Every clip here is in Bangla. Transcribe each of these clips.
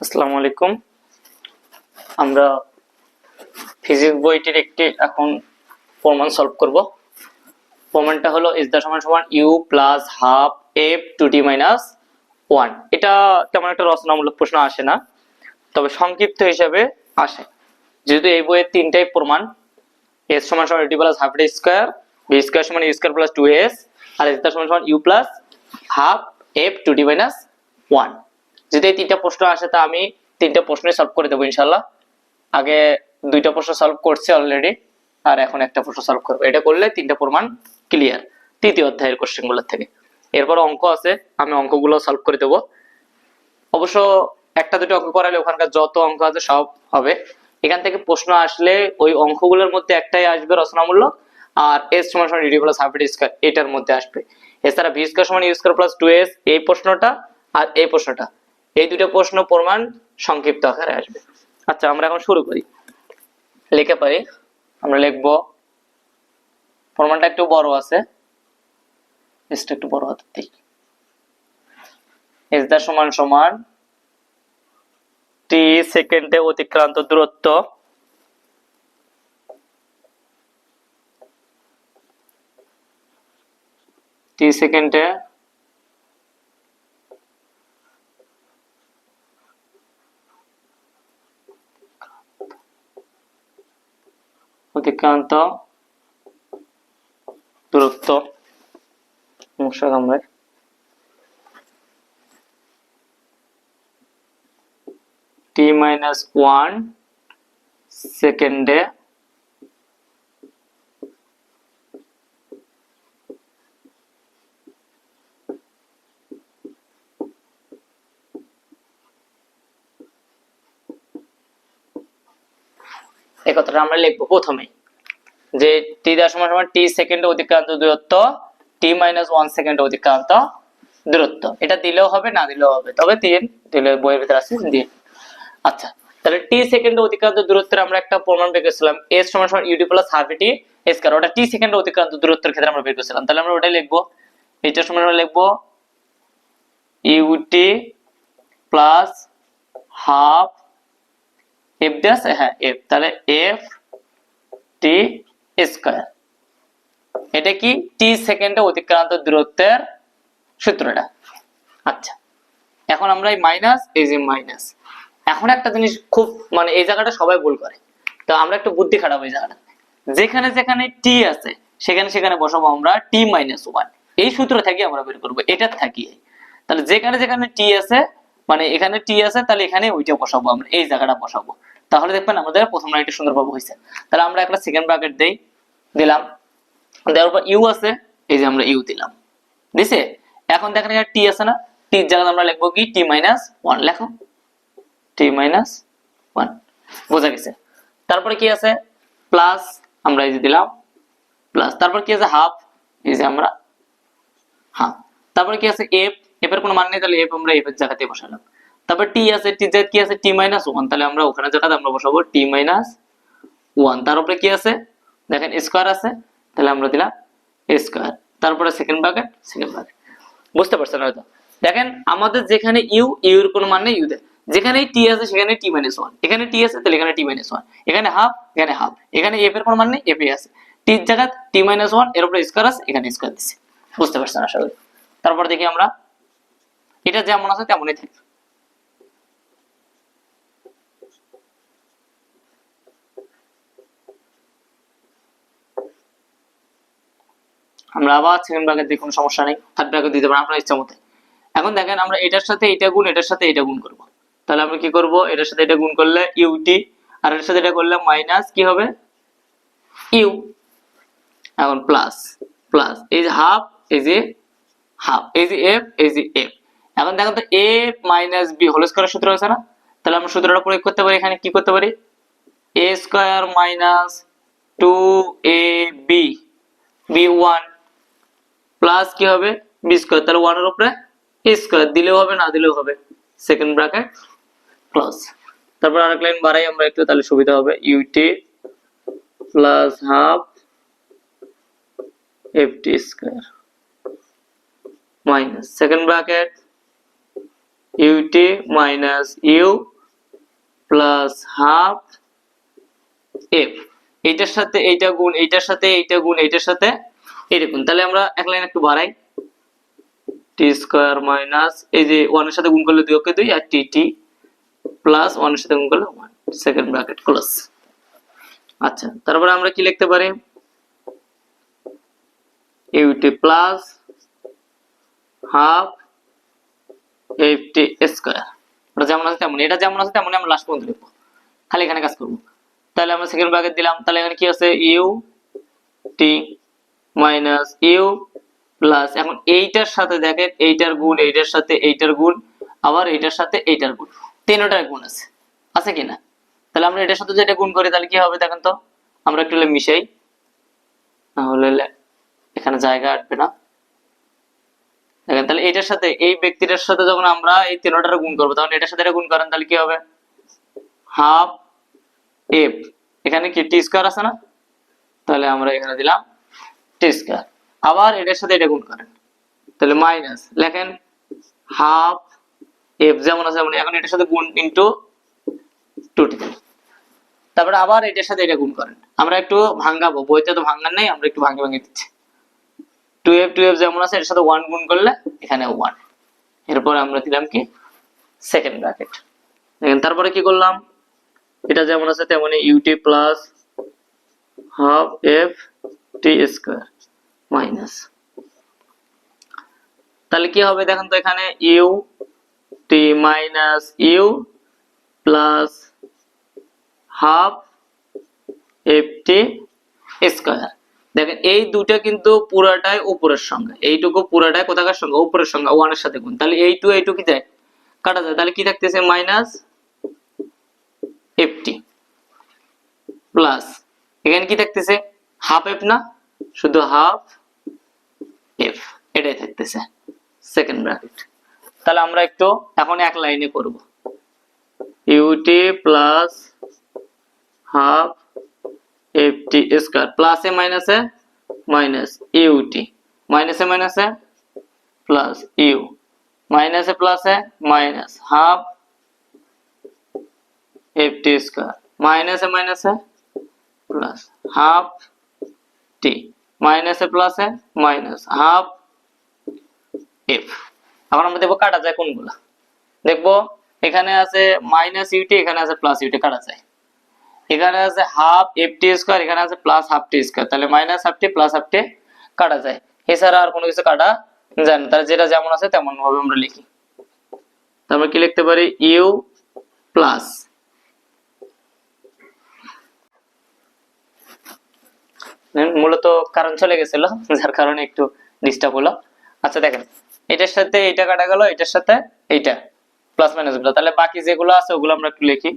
আসসালামু আলাইকুম। আমরা ফিজিক্স বইটির একটি এখন প্রমাণ সলভ করব। প্রমাণটা হলো ইজ দ্য সমান সমান u plus half f two t minus one এটা তেমন একটা রচনামূলক প্রশ্ন আসে না, তবে সংক্ষিপ্ত হিসাবে আসে। যেহেতু এই বইয়ের তিনটাই প্রমাণ এস সমান সমান t plus half a square b square সমান u square plus two s R s the সমান সমান u plus half f two t minus one যদি এই তিনটা প্রশ্ন আসে, তা আমি তিনটা প্রশ্ন সলভ করে দেবো, ইনশাল্লাহ। আগে দুইটা প্রশ্ন সলভ করছি অলরেডি আর এখন একটা প্রশ্ন সলভ করব। এটা করলে তিনটা প্রমাণ ক্লিয়ার তৃতীয় অধ্যায়ের কোশ্চেনগুলোর থেকে। এরপর অঙ্ক আছে, আমি অঙ্কগুলো সলভ করে দেবো। অবশ্য একটা দুটো অঙ্ক করালে ওখানকার যত অঙ্ক আছে সব হবে। এখান থেকে প্রশ্ন আসলে ওই অঙ্কগুলোর মধ্যে একটাই আসবে রচনামূলক, আর এস সমান সমান ইউডি প্লাস হাফ স্কোয়ার এটার মধ্যে আসবে। এছাড়া ভি স্কোয়ার সমান u square plus two s এই প্রশ্নটা আর এই প্রশ্নটা। এই দুটো প্রশ্ন প্রমাণ সংক্ষিপ্ত আকারে আসবে। আচ্ছা আমরা এখন শুরু করি। লিখে পারি। আমরা লিখব, প্রমাণটা একটু বড় আছে। একটু বড় হাতে দিই এস দা সমান সমান টি সেকেন্ডে অতিক্রান্ত দূরত্ব। টি সেকেন্ডে অতিক্রান্ত দূরত্ব মশা টি মাইনাস ওয়ান সেকেন্ডে কথাটা আমরা লিখব প্রথমে যে টি দেওয়ার সময় সময় টি সেকেন্ডে অতিক্রান্ত দূরত্ব টি মাইনাস ওয়ান সেকেন্ড অতিক্রান্ত দূরত্ব। এটা দিলেও হবে, না দিলেও হবে। তবে তিন দিলে বইয়ের ভিতরে আছে, দিন। আচ্ছা তাহলে টি সেকেন্ডে অতিক্রান্ত দূরত্বের আমরা একটা প্রমাণ বের করেছিলাম এস সমান সমান u t plus half t s কার ওটা টি সেকেন্ডে অতিক্রান্ত দূরত্বের ক্ষেত্রে আমরা বের করেছিলাম। তাহলে আমরা ওটাই লিখব। এটা সমান সমান লিখব ইউটি প্লাস হাফ এফ আছে হ্যাঁ এফ তাহলে এফ টি স্কয়ার এটা কি টি সেকেন্ডে অতিক্রান্ত দূরত্বের সূত্রটা আচ্ছা। এখন আমরা এই মাইনাস মাইনাস এখন একটা জিনিস খুব মানে এই জায়গাটা সবাই ভুল করে। তো আমরা একটু বুদ্ধি খারাপ এই জায়গাটা যেখানে যেখানে টি আছে, সেখানে সেখানে বসাবো আমরা টি মাইনাস ওয়ান এই সূত্র থেকে আমরা বের করব। এটা থাকি তাহলে যেখানে যেখানে টি আছে মানে এখানে টি আছে, তাহলে এখানে ওইটা বসাবো আমরা। এই জায়গাটা বসাবো। তাহলে দেখবেন আমাদের প্রথম লাইনটা সুন্দরভাবে হয়েছে। তাহলে আমরা একটা সেকেন্ড ব্র্যাকেট দেই, দিলাম। দেওয়ার পর ইউ আছে, এই যে আমরা ইউ দিলাম। দিছে? এখন দেখেন এখানে টি আছে না? টির জায়গায় আমরা লিখব কি? টি মাইনাস ওয়ান লেখো। টি মাইনাস ওয়ান বোঝা গেছে। তারপরে কি আছে? প্লাস আমরা এই যে দিলাম। প্লাস তারপর কি আছে? হাফ এই যে আমরা হাফ তারপরে কি আছে? এফ এফ এর কোনো মান নেই, তাহলে এফ আমরা এফ এর জায়গাতে বসালাম। তারপর টি আছে টি জেড কি আছে? টি মাইনাস ওয়ান তাহলে আমরা ওখানে জায়গাতে আমরা বসাবো টি মাইনাস ওয়ান তার উপরে কি আছে? দেখেন স্কোয়ার আছে, তাহলে আমরা দিলাম স্কোয়ার তারপরে সেকেন্ড ব্র্যাকেট সেকেন্ড ব্র্যাকেট বুঝতে পারছেন হয়তো? দেখেন আমাদের যেখানে ইউ ইউ এর কোনো মান নেই ইউ যেখানে টি আছে, সেখানে টি মাইনাস ওয়ান এখানে টি আছে, তাহলে এখানে টি মাইনাস ওয়ান এখানে হাফ এখানে হাফ এখানে এফ এর কোনো মান নেই এফ এ আছে। টির জায়গা টি মাইনাস ওয়ানের উপরে স্কোয়ার আছে, এখানে স্কোয়ার দিচ্ছে বুঝতে পারছেন আশা করি? তারপর দেখি আমরা, এটা যেমন আছে, তেমনই থাকবে। আমরা আবার সেকেন্ড ব্র্যাকেট দিয়ে কোনো সমস্যা নেই থার্ড ব্র্যাকেট দিতে পারেন আপনার ইচ্ছা মতে এখন দেখেন আমরা এটার সাথে এটা গুণ, এটার সাথে এটা গুণ করব। তাহলে আমরা কি করব? এটার সাথে এটা গুণ করলে ইউটি আর এটার সাথে এটা করলে মাইনাস কি হবে? ইউ এখন প্লাস প্লাস যে হাফ এই যে হাফ যে এফ যে এফ এখন দেখেন তো এ মাইনাস বি হোল স্কোয়ারের সূত্র আছে না? তাহলে আমরা সূত্রটা প্রয়োগ করতে পারি, এখানে কি করতে পারি? A square minus two a b b one plus কি হবে? বি স্কোয়ার তাহলে ওয়ানের উপরে স্কোয়ার দিলেও হবে, না দিলেও হবে। সেকেন্ড ব্র্যাকেট ক্লোজ তারপর আরেক লাইন বাড়াই আমরা একটু, তাহলে সুবিধা হবে। U t plus half f t square minus second bracket u t minus u plus half f এইটার সাথে এইটা গুণ, এইটার সাথে এইটা গুণ, এইটার সাথে এইটা গুণ তাহলে আমরা এক লাইন একটু বাড়াই। টি স্কোয়ার মাইনাস এই যে ওয়ানের সাথে গুণ করলে দুই অক্ষে দুই, আর টি টি প্লাস ওয়ানের সাথে গুণ করলে ওয়ান সেকেন্ড ব্র্যাকেট ক্লোজ আচ্ছা তারপরে আমরা কি লিখতে পারি? U t plus half f t square ওটা যেমন আছে তেমন এটা যেমন আছে তেমনই আমরা লাস্ট পর্যন্ত লিখব। খালি এখানে কাজ করব। তাহলে আমরা সেকেন্ড ব্র্যাকেট দিলাম, তাহলে এখানে কি আছে? U t minus u plus, এখন এইটার সাথে দেখেন, এইটার গুণ, এইটার সাথে এইটার গুণ, আবার এইটার সাথে এইটার গুণ। তিনটার গুণ আছে। আছে কিনা তাহলে আমরা এটার সাথে যেটা গুণ করি, তাহলে কি হবে দেখেন তো? আমরা একটু মিশাই। তাহলে এখানে জায়গা আটবে না। দেখেন, তাহলে এটার সাথে, এই ব্যক্তিটার সাথে যখন আমরা এই তিনটার গুণ করব তখন এটার সাথে এটা গুণ করেন, তাহলে কি হবে? Half f. এখানে কি টি স্কোয়ার আছে না? তাহলে আমরা এখানে দিলাম স্কোয়ার আবার এটার সাথে এটা গুণ করেন। তাহলে মাইনাস লেখেন হাফ এফ যেমন আছে যেমন এখন এটার সাথে গুণ ইন্টু টু টি তারপরে আবার এটার সাথে এটা গুণ করেন। আমরা একটু ভাঙাবো বইতে তো ভাঙার নেই, আমরা একটু ভাঙে ভাঙে দিচ্ছি। টু এফ টু এফ যেমন আছে, এটার সাথে ওয়ান গুণ করলে এখানে ওয়ান এরপর আমরা দিলাম কি? সেকেন্ড ব্র্যাকেট দেখেন, তারপরে কি করলাম? এটা যেমন আছে তেমনই u t plus half f t square minus তাহলে কি হবে দেখেন তো এখানে u t minus u plus half f t square দেখেন এই দুটা কিন্তু পুরাটাই উপরের সঙ্গে এইটুকু পুরাটাই কোথাকার সঙ্গে উপরের সঙ্গে ওয়ানের সাথে গুণ। তাহলে এই টু এইটু কি যায় কাটা যায়। তাহলে কি থাকতেছে? মাইনাস এফটি প্লাস এখানে কি থাকতেছে? হাফ এফ না? শুধু হাফ এফ এটাই থাকতেছে সেকেন্ড ব্র্যাকেট তাহলে আমরা একটু এখন এক লাইনে করব। U t plus half f t square প্লাসে মাইনাসে মাইনাস ইউটি মাইনাসে মাইনাসে প্লাস ইউ মাইনাসে প্লাসে মাইনাস হাফ এফটি স্কয়ার মাইনাসে মাইনাসে প্লাস হাফ টি মাইনাসে প্লাসে মাইনাস হাফ এফ এখন আমরা দেখব কাটা যায় কোনগুলা। দেখব এখানে আছে মাইনাস ইউটি এখানে আছে প্লাস ইউটি কাটা যায়। এখানে আছে হাফ এফ টি স্কোয়ার এখানে আছে প্লাস হাফ টি স্কোয়ার তাহলে minus half t plus half t কাটা যায়। এছাড়া আর কোনো কিছু কাটা যায় না। তাহলে যেটা যেমন আছে তেমন ভাবে আমরা লিখি। তারপর কি লিখতে পারি? ইউ প্লাস মূলত কারণ চলে গেছিল, যার কারণে একটু ডিস্টার্ব হলো। আচ্ছা দেখেন, এটার সাথে এটা কাটা গেল, এটার সাথে এইটা প্লাস মাইনাসগুলো। তাহলে বাকি যেগুলো আছে, ওগুলো আমরা একটু লিখি।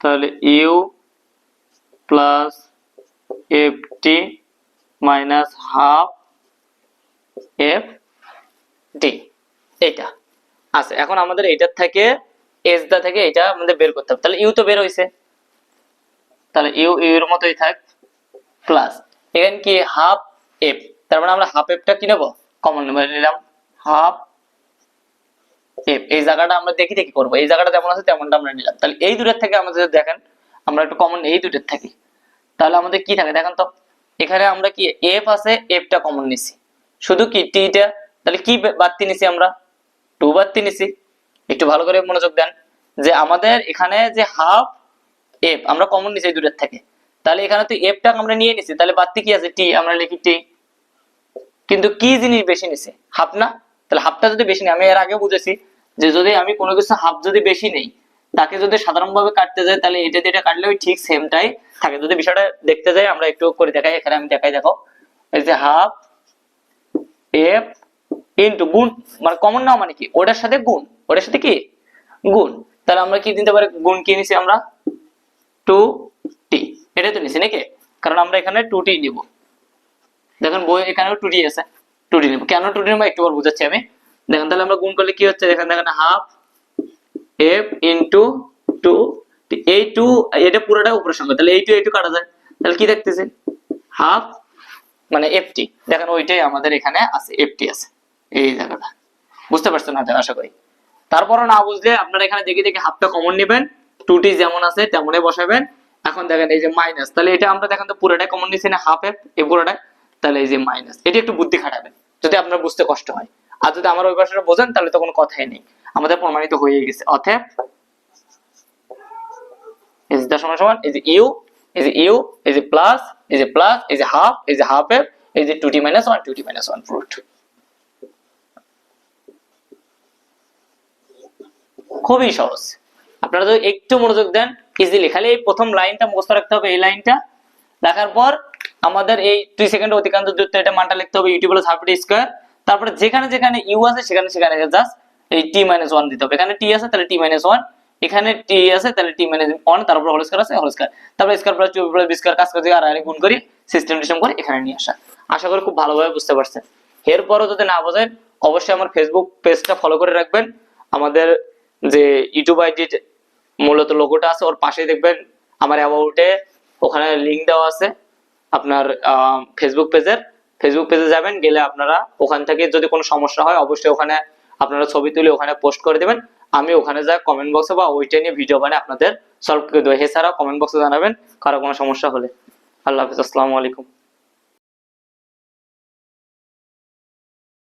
তাহলে u plus f t minus half f d এইটা। আচ্ছা এখন আমাদের এইটার থেকে এস দা থেকে এটা আমাদের বের করতে হবে। তাহলে ইউ তো বের হইছে। তাহলে ইউ ইউ এর মতোই থাক। প্লাস এখানে কি হাফ এফ তার মানে আমরা হাফ এফটা কি নেব? কমন নিলাম হাফ এফ এই জায়গাটা আমরা দেখি দেখি করব, এই জায়গাটা যেমন আছে তেমনটা আমরা নিলাম। তাহলে এই দুটোর থেকে আমাদের দেখেন, আমরা একটু কমন এই দুটোর থাকি। তাহলে আমাদের কি থাকে? দেখেন তো, এখানে আমরা কি এফ আছে এফটা কমন নিছি। শুধু কি টিটা তাহলে কি বাড়তি নিছি আমরা? টু বাড়তি নিছি। একটু ভালো করে মনোযোগ দেন যে আমাদের এখানে যে হাফ এফ আমরা কমন নিছি এই দুটোর থেকে। তাহলে এখানে তো এফটা আমরা নিয়ে নিছি, তাহলে বাড়তি কি আছে? টি আমরা লিখি টি কিন্তু কি জিনিস বেশি নিছে? হাফ না? তাহলে হাফটা যদি বেশি নেই আমি এর আগে বুঝেছি যে যদি আমি কোনো কিছু হাফ যদি বেশি নেই, তাকে যদি সাধারণভাবে কাটতে যাই, তাহলে এটা দিয়ে এটা কাটলে ওই ঠিক সেমটাই থাকে। যদি বিষয়টা দেখতে যাই, আমরা একটু করে দেখাই, এখানে আমি দেখাই, দেখো। এই যে হাফ এফ ইন্টু গুণ মানে কমন না মানে কি? ওটার সাথে গুণ। ওটার সাথে কি? গুণ। তাহলে আমরা কি দিতে পারি? গুণ কি নিছি আমরা? টু টি এটা তো নিছি নাকি? কারণ আমরা এখানে টু টি নিব। দেখেন বই এখানেও টু টি আছে টু টি নিব। কেন টু টি নিব? একটু বার বুঝাচ্ছি আমি। দেখেন তাহলে আমরা গুণ করলে কি হচ্ছে? দেখেন দেখেন হাফ এফ ইন্টু টু এই টু এটা পুরোটা উপরের সঙ্গে তাহলে এই টু এই টু কাটা যায়। তাহলে কি দেখতেছে? হাফ মানে এফটি দেখেন, ওইটাই আমাদের এখানে আছে এফটি আছে। এই জায়গাটা। বুঝতে পারছেন হয়তো, আশা করি। তারপরও না বুঝলে আপনারা এখানে দেখে দেখে হাফটা কমন নেবেন। টুটি যেমন আছে, তেমনই বসাবেন। এখন দেখেন এই যে মাইনাস তাহলে এটা আমরা দেখেন তো পুরোটাই কমন নিচ্ছি না হাফ এফ এই পুরোটাই তাহলে এই যে মাইনাস এটা একটু বুদ্ধি খাটাবেন যদি আপনার বুঝতে কষ্ট হয় আর যদি আমার ওই ভাষাটা বোঝেন তাহলে তো কোনো কথাই নেই আমাদের প্রমাণিত হয়ে গেছে অতএব is the সমান সমান is u is u is plus is plus is half is half f 2t minus 1 2t minus 1 fruit খুবই সহজ আপনারা যদি একটু মনোযোগ দেন ইজিলি খালি এই প্রথম লাইনটা মুখস্থ রাখতে হবে, এই লাইনটা। রাখার পর আমাদের এই দুই সেকেন্ড অতিক্রান্ত দূরত্ব, এটা মানটা লিখতে হবে ইউটি প্লাস স্কোয়ার তারপরে যেখানে যেখানে ইউ আছে, সেখানে সেখানে জাস্ট এই টি মাইনাস ওয়ান দিতে হবে। এখানে টি আছে, তাহলে টি মাইনাস ওয়ান এখানে টি আছে, তাহলে টি মাইনাস ওয়ান তারপর হোল স্কোয়ার আছে হোল স্কোয়ার তারপর square plus two plus square কাজ করে আর আরে গুণ করি সিস্টেম টিস্টেম করে এখানে নিয়ে আসা। আশা করি খুব ভালোভাবে বুঝতে পারছেন। এরপরও যদি না বোঝেন, অবশ্যই আমার ফেসবুক পেজটা ফলো করে রাখবেন। আমাদের যে ইউটিউব আইডি মূলত লোগোটা আছে, ওর পাশেই দেখবেন আমার অ্যাবাউটে ওখানে লিঙ্ক দেওয়া আছে আপনার ফেসবুক পেজের ফেসবুক পেজে যাবেন, গেলে আপনারা ওখান থেকে যদি কোনো সমস্যা হয়, অবশ্যই ওখানে আপনারা ছবি তুলে ওখানে পোস্ট করে দেবেন। আমি ওখানে যা কমেন্ট বক্সে বা ওইটা নিয়ে ভিডিও বানিয়ে আপনাদের সলভ করে দেবো। এছাড়াও কমেন্ট বক্সে জানাবেন, কারও কোনো সমস্যা হলে। আল্লাহ হাফিজ, আসসালামু আলাইকুম।